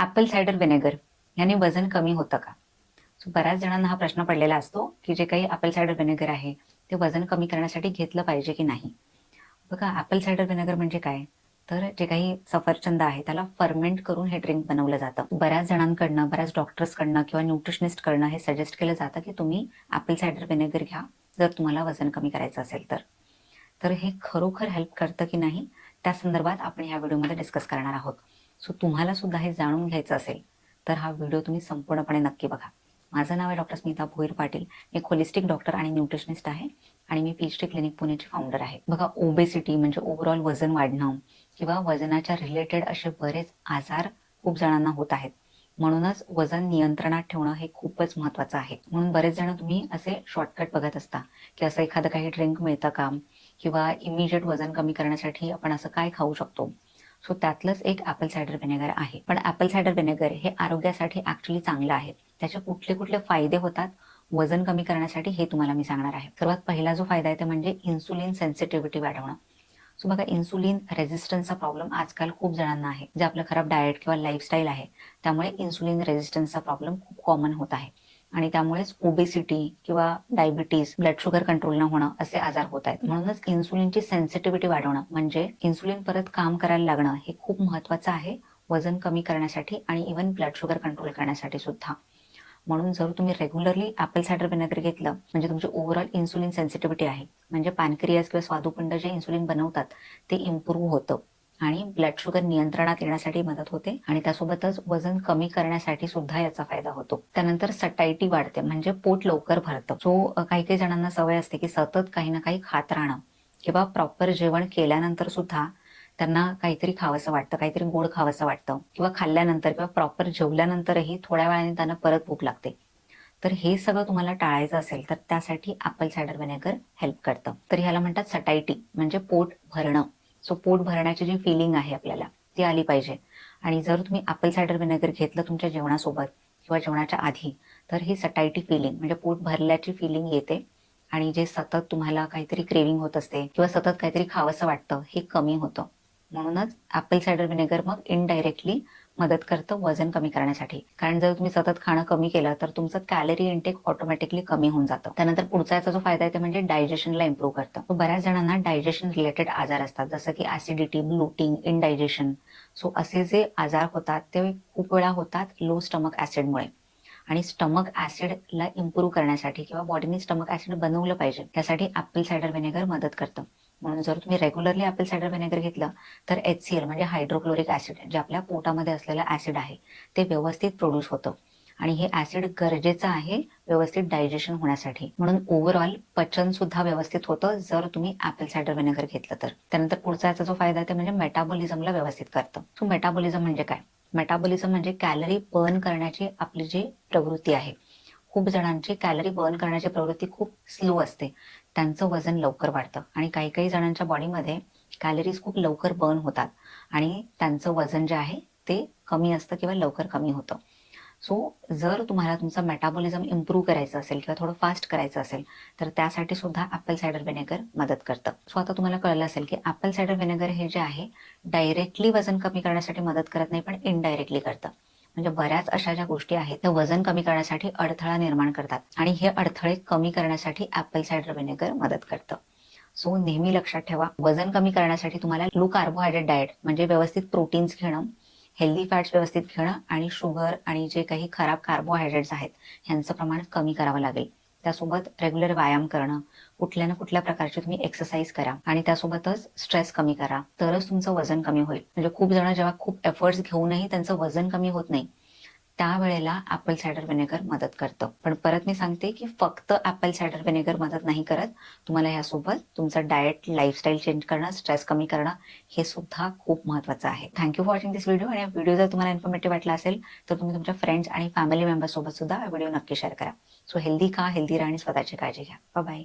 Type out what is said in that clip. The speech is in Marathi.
ॲपल सायडर व्हिनेगर याने वजन कमी होतं का? सो बऱ्याच जणांना हा प्रश्न पडलेला असतो की जे काही ॲपल सायडर व्हिनेगर आहे ते वजन कमी करण्यासाठी घेतलं पाहिजे की नाही? बघा ॲपल सायडर व्हिनेगर म्हणजे काय? तर जे काही सफरचंद आहे त्याला फर्मेंट करून हे ड्रिंक बनवलं जातं. बऱ्याच जणांकडनं बऱ्याच डॉक्टर्सकडनं किंवा न्यूट्रिशनिस्टकडनं हे सजेस्ट केलं जातं की तुम्ही ॲपल सायडर व्हिनेगर घ्या जर तुम्हाला वजन कमी करायचं असेल तर. तर हे खरोखर हेल्प करतं की नाही? त्या संदर्भात आपण ह्या व्हिडिओमध्ये डिस्कस करणार आहोत. सो तुम्हाला सुद्धा हे जाणून घ्यायचं असेल तर हा व्हिडिओ तुम्ही संपूर्णपणे नक्की बघा. माझं नाव आहे डॉक्टर स्मिता भोईर पाटील. मी होलिस्टिक डॉक्टर आणि न्यूट्रिशनिस्ट आहे आणि मी पीएचडी क्लिनिक पुणेची फाउंडर आहे. बघा ओबेसिटी म्हणजे ओव्हरऑल वजन वाढणं किंवा वजनाच्या रिलेटेड असे बरेच आजार खूप जणांना होत आहेत. म्हणूनच वजन नियंत्रणात ठेवणं हे खूपच महत्वाचं आहे. म्हणून बरेच जण तुम्ही असे शॉर्टकट बघत असता की असं एखादं काही ड्रिंक मिळतं का? किंवा इमिजिएट वजन कमी करण्यासाठी आपण असं काय खाऊ शकतो? सो त्यातलंच एक ॲपल सायडर व्हिनेगर आहे. पण ॲपल सायडर व्हिनेगर हे आरोग्यासाठी ऍक्च्युली चांगलं आहे. त्याचे कुठले कुठले फायदे होतात वजन कमी करण्यासाठी हे तुम्हाला मी सांगणार आहे. सर्वात पहिला जो फायदा आहे ते म्हणजे इन्सुलिन सेन्सिटिव्हिटी वाढवणं. सो बघा इन्सुलिन रेझिस्टन्सचा प्रॉब्लेम आजकाल खूप जणांना आहे. जे आपलं खराब डाएट किंवा लाईफस्टाईल आहे त्यामुळे इन्सुलिन रेझिस्टन्सचा प्रॉब्लेम खूप कॉमन होत आहे. आणि त्यामुळेच ओबेसिटी किंवा डायबिटीज ब्लड शुगर कंट्रोल न होणं असे आजार होत आहेत. म्हणूनच इन्सुलिनची सेन्सिटिव्हिटी वाढवणं म्हणजे इन्सुलिन परत काम करायला लागणं हे खूप महत्वाचं आहे वजन कमी करण्यासाठी आणि इव्हन ब्लड शुगर कंट्रोल करण्यासाठी सुद्धा. म्हणून जर तुम्ही रेग्युलरली ऍपल सायडर व्हिनेगर घेतलं म्हणजे तुमची ओव्हरऑल इन्सुलिन सेन्सिटिव्हिटी आहे म्हणजे पॅनक्रियास किंवा स्वादुपिंड जे इन्सुलिन बनवतात ते इम्प्रूव्ह होतं. आणि ब्लड शुगर नियंत्रणात येण्यासाठी मदत होते आणि त्यासोबतच वजन कमी करण्यासाठी सुद्धा याचा फायदा होतो. त्यानंतर सटायटी वाढते म्हणजे पोट लवकर भरतं. सो काही काही जणांना सवय असते की सतत काही ना काही खात राहणं किंवा प्रॉपर जेवण केल्यानंतर सुद्धा त्यांना काहीतरी खावंसं वाटतं काहीतरी गोड खावंसं वाटतं किंवा खाल्ल्यानंतर किंवा प्रॉपर जेवल्यानंतरही थोड्या वेळाने त्यांना परत भूक लागते. तर हे सगळं तुम्हाला टाळायचं असेल तर त्यासाठी ॲपल सायडर व्हिनेगर हेल्प करतं. तर ह्याला म्हणतात सटायटी म्हणजे पोट भरणं. सो पोट भरण्याची जी फिलिंग आहे आपल्याला ती आली पाहिजे. आणि जर तुम्ही ॲपल सायडर व्हिनेगर घेतलं तुमच्या जेवणासोबत किंवा जेवणाच्या आधी तर ही सटायटी फिलिंग म्हणजे पोट भरल्याची फिलिंग येते. आणि जे सतत तुम्हाला काहीतरी क्रेविंग होत असते किंवा सतत काहीतरी खावंसं वाटतं हे कमी होतं. म्हणूनच ॲपल सायडर व्हिनेगर मग इनडायरेक्टली मदत करतं वजन कमी करण्यासाठी. कारण जर तुम्ही सतत खाणं कमी केलं तर तुमचं कॅलरी इनटेक ऑटोमॅटिकली कमी होऊन जातं. त्यानंतर पुढचा याचा जो फायदा आहे ते म्हणजे डायजेशनला इम्प्रूव्ह करतं. बऱ्याच जणांना डायजेशन रिलेटेड आजार असतात जसं की ऍसिडिटी ब्लुटिंग इनडायजेशन सो असे जे आजार होतात ते खूप वेळा होतात लो स्टमक ऍसिडमुळे आणि स्टमक ऍसिडला इम्प्रूव्ह करण्यासाठी किंवा बॉडीने स्टमक ऍसिड बनवलं पाहिजे त्यासाठी ऍपल सायडर व्हिनेगर मदत करतं. म्हणून जर तुम्ही रेग्युलरली ॲपल सायडर व्हिनेगर घेतलं तर एच सी एल म्हणजे हायड्रोक्लोरिक ऍसिड जे आपल्या पोटामध्ये असलेलं ऍसिड आहे ते व्यवस्थित प्रोड्यूस होतं. आणि हे ऍसिड गरजेचं आहे व्यवस्थित डायजेशन होण्यासाठी. म्हणून ओव्हरऑल पचन सुद्धा व्यवस्थित होतं जर तुम्ही ॲपल सायडर व्हिनेगर घेतलं तर. त्यानंतर पुढचा याचा जो फायदा आहे ते म्हणजे मेटाबॉलिझमला व्यवस्थित करतं. सो मेटाबॉलिझम म्हणजे काय? मेटाबॉलिझम म्हणजे कॅलरी बर्न करण्याची आपली जी प्रवृत्ती आहे. खूप जणांची कॅलरी बर्न करण्याची प्रवृत्ती खूप स्लो असते. त्यांचं वजन लवकर वाढतं. आणि काही काही जणांच्या बॉडीमध्ये कॅलरीज खूप लवकर बर्न होतात. आणि त्यांचं वजन जे आहे ते कमी असतं किंवा लवकर कमी होतं. सो जर तुम्हाला तुमचा मेटाबॉलिझम इम्प्रूव्ह करायचं असेल किंवा थोडं फास्ट करायचं असेल तर त्यासाठी सुद्धा ॲपल सायडर व्हिनेगर मदत करतं. सो आता तुम्हाला कळलं असेल की ॲपल सायडर व्हिनेगर हे जे आहे डायरेक्टली वजन कमी करण्यासाठी मदत करत नाही पण इनडायरेक्टली करतं. म्हणजे बऱ्याच अशा ज्या गोष्टी आहेत त्या वजन कमी करण्यासाठी अडथळा निर्माण करतात. आणि हे अडथळे कमी करण्यासाठी ऍपल सायडर व्हिनेगर मदत करतं. सो नेहमी लक्षात ठेवा वजन कमी करण्यासाठी तुम्हाला लो कार्बोहायड्रेट डाएट म्हणजे व्यवस्थित प्रोटीन्स घेणं हेल्दी फॅट्स व्यवस्थित घेणं आणि शुगर आणि जे काही खराब कार्बोहायड्रेट्स आहेत ह्यांचं प्रमाण कमी करावं लागेल. त्यासोबत रेग्युलर व्यायाम करणं कुठल्या ना कुठल्या प्रकारची तुम्ही एक्सरसाइज करा आणि त्यासोबतच स्ट्रेस कमी करा. तरच तुमचं वजन कमी होईल. म्हणजे खूप जण जेव्हा खूप एफर्ट्स घेऊनही त्यांचं वजन कमी होत नाही त्यावेळेला ॲपल सायडर व्हिनेगर मदत करतं. पण परत मी सांगते की फक्त ॲपल सायडर व्हिनेगर मदत नाही करत. तुम्हाला यासोबत तुमचं डाएट लाईफस्टाईल चेंज करणं स्ट्रेस कमी करणं हे सुद्धा खूप महत्वाचं आहे. Thank you for watching this video आणि व्हिडिओ जर तुम्हाला इन्फॉर्मेटिव्ह वाटला असेल तर तुम्ही तुमच्या फ्रेंड्स आणि फॅमिली मेंबर्स सोबत सुद्धा व्हिडिओ नक्की शेअर करा. सो हेल्दी का हेल्दी राहा आणि स्वतःची काळजी घ्या. बाय